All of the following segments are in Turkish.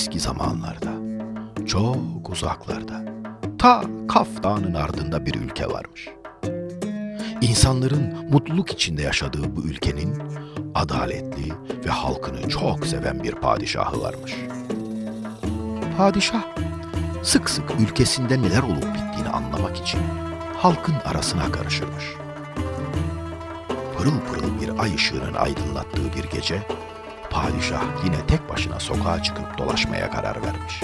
eski zamanlarda, çok uzaklarda, ta Kaf Dağı'nın ardında bir ülke varmış. İnsanların mutluluk içinde yaşadığı bu ülkenin adaletli ve halkını çok seven bir padişahı varmış. Padişah sık sık ülkesinde neler olup bittiğini anlamak için halkın arasına karışırmış. Pırıl pırıl bir ay ışığının aydınlattığı bir gece, padişah yine tek başına sokağa çıkıp dolaşmaya karar vermiş.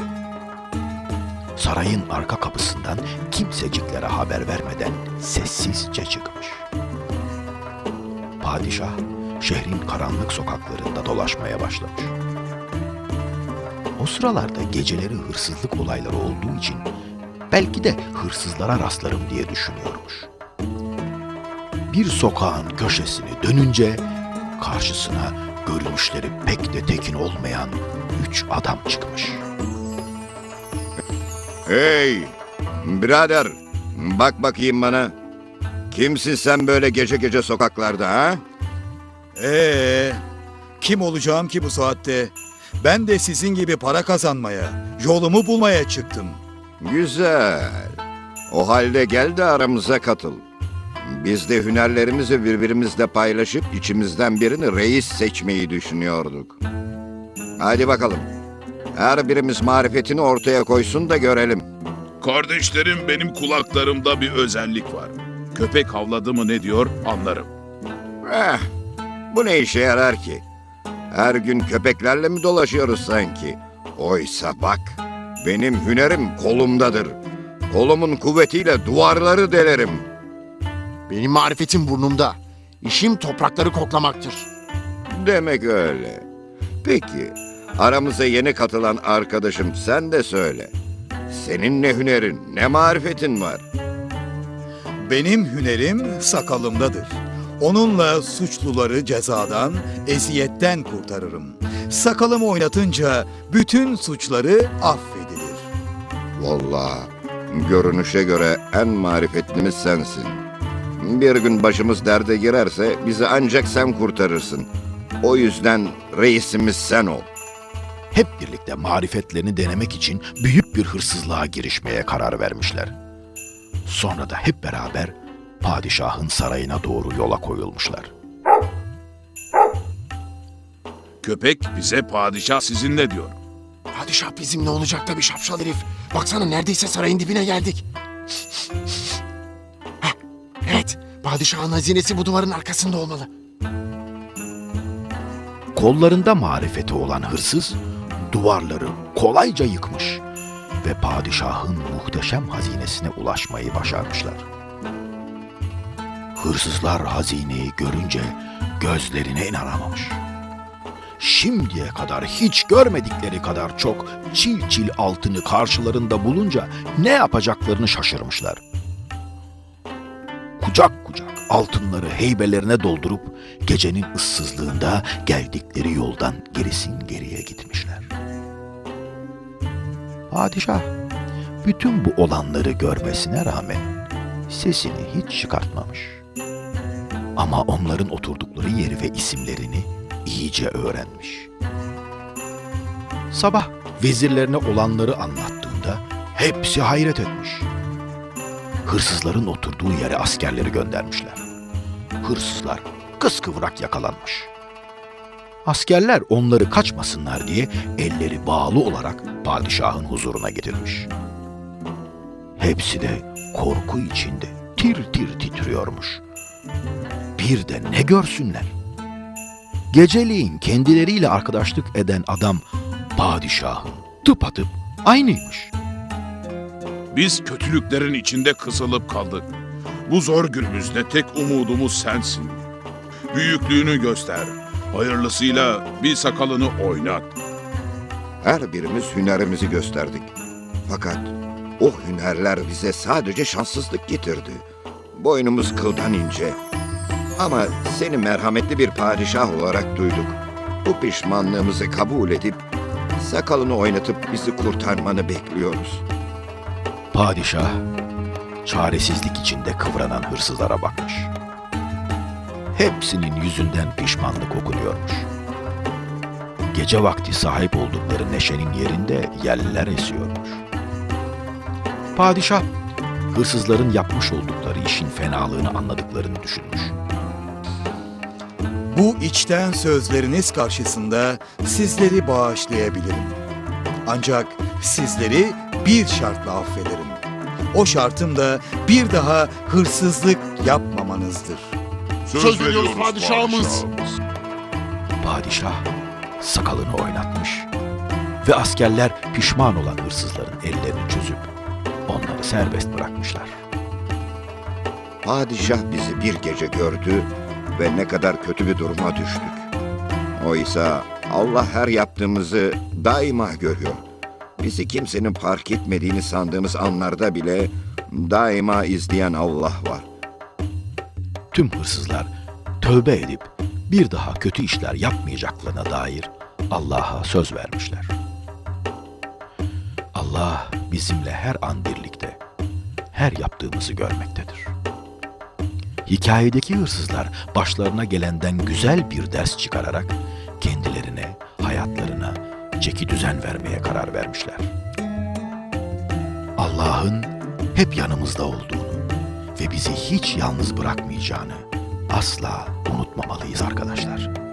Sarayın arka kapısından kimseciklere haber vermeden sessizce çıkmış. Padişah şehrin karanlık sokaklarında dolaşmaya başlamış. O sıralarda geceleri hırsızlık olayları olduğu için belki de hırsızlara rastlarım diye düşünüyormuş. Bir sokağın köşesini dönünce karşısına görünüşleri pek de tekin olmayan üç adam çıkmış. Hey! Birader, bak bakayım bana. Kimsin sen böyle gece gece sokaklarda ha? Ee, kim olacağım ki bu saatte? Ben de sizin gibi para kazanmaya, yolumu bulmaya çıktım. Güzel. O halde gel de aramıza katıl. Biz de hünerlerimizi birbirimizle paylaşıp içimizden birini reis seçmeyi düşünüyorduk. Hadi bakalım. Her birimiz marifetini ortaya koysun da görelim. Kardeşlerim benim kulaklarımda bir özellik var. Köpek havladı mı ne diyor anlarım. Eh, bu ne işe yarar ki? Her gün köpeklerle mi dolaşıyoruz sanki? Oysa bak, benim hünerim kolumdadır. Kolumun kuvvetiyle duvarları delerim. Benim marifetim burnumda. İşim toprakları koklamaktır. Demek öyle. Peki, aramıza yeni katılan arkadaşım sen de söyle. Senin ne hünerin, ne marifetin var? Benim hünerim sakalımdadır. Onunla suçluları cezadan, eziyetten kurtarırım. Sakalımı oynatınca bütün suçları affedilir. Vallahi görünüşe göre en marifetlimiz sensin. Bir gün başımız derde girerse bizi ancak sen kurtarırsın. O yüzden reisimiz sen ol. Hep birlikte marifetlerini denemek için büyük bir hırsızlığa girişmeye karar vermişler. Sonra da hep beraber padişahın sarayına doğru yola koyulmuşlar. Köpek bize padişah sizinle diyor. Padişah bizimle olacak da bir şapşal herif. Baksana neredeyse sarayın dibine geldik. Padişahın hazinesi bu duvarın arkasında olmalı. Kollarında marifeti olan hırsız duvarları kolayca yıkmış ve padişahın muhteşem hazinesine ulaşmayı başarmışlar. Hırsızlar hazineyi görünce gözlerine inanamamış. Şimdiye kadar hiç görmedikleri kadar çok çil çil altını karşılarında bulunca ne yapacaklarını şaşırmışlar. Kucak kucak altınları heybelerine doldurup gecenin ıssızlığında geldikleri yoldan gerisin geriye gitmişler. Padişah bütün bu olanları görmesine rağmen sesini hiç çıkartmamış. Ama onların oturdukları yeri ve isimlerini iyice öğrenmiş. Sabah vezirlerine olanları anlattığında hepsi hayret etmiş. Hırsızların oturduğu yere askerleri göndermişler. Hırsızlar kıskıvrak yakalanmış. Askerler onları kaçmasınlar diye elleri bağlı olarak padişahın huzuruna getirilmiş. Hepsi de korku içinde tir tir titriyormuş. Bir de ne görsünler? Geceliğin kendileriyle arkadaşlık eden adam padişahın tıpatıp aynıymış. Biz kötülüklerin içinde kısılıp kaldık. Bu zor günümüzde tek umudumuz sensin. Büyüklüğünü göster. Hayırlısıyla bir sakalını oynat. Her birimiz hünerimizi gösterdik. Fakat o hünerler bize sadece şanssızlık getirdi. Boynumuz kıldan ince. Ama seni merhametli bir padişah olarak duyduk. Bu pişmanlığımızı kabul edip sakalını oynatıp bizi kurtarmanı bekliyoruz. Padişah çaresizlik içinde kıvranan hırsızlara bakmış. Hepsinin yüzünden pişmanlık okunuyormuş. gece vakti sahip oldukları neşenin yerinde yeller esiyormuş. Padişah, hırsızların yapmış oldukları işin fenalığını anladıklarını düşünmüş. Bu içten sözleriniz karşısında sizleri bağışlayabilirim. Ancak sizleri bir şartla affederim. O şartım da bir daha hırsızlık yapmamanızdır. Söz veriyoruz padişahımız. Padişah sakalını oynatmış ve askerler pişman olan hırsızların ellerini çözüp onları serbest bırakmışlar. Padişah bizi bir gece gördü ve ne kadar kötü bir duruma düştük. Oysa Allah her yaptığımızı daima görüyor. Bizi kimsenin fark etmediğini sandığımız anlarda bile daima izleyen Allah var. Tüm hırsızlar tövbe edip bir daha kötü işler yapmayacaklarına dair Allah'a söz vermişler. Allah bizimle her an birlikte, her yaptığımızı görmektedir. Hikayedeki hırsızlar başlarına gelenden güzel bir ders çıkararak kendilerine, çeki düzen vermeye karar vermişler. Allah'ın hep yanımızda olduğunu ve bizi hiç yalnız bırakmayacağını asla unutmamalıyız arkadaşlar.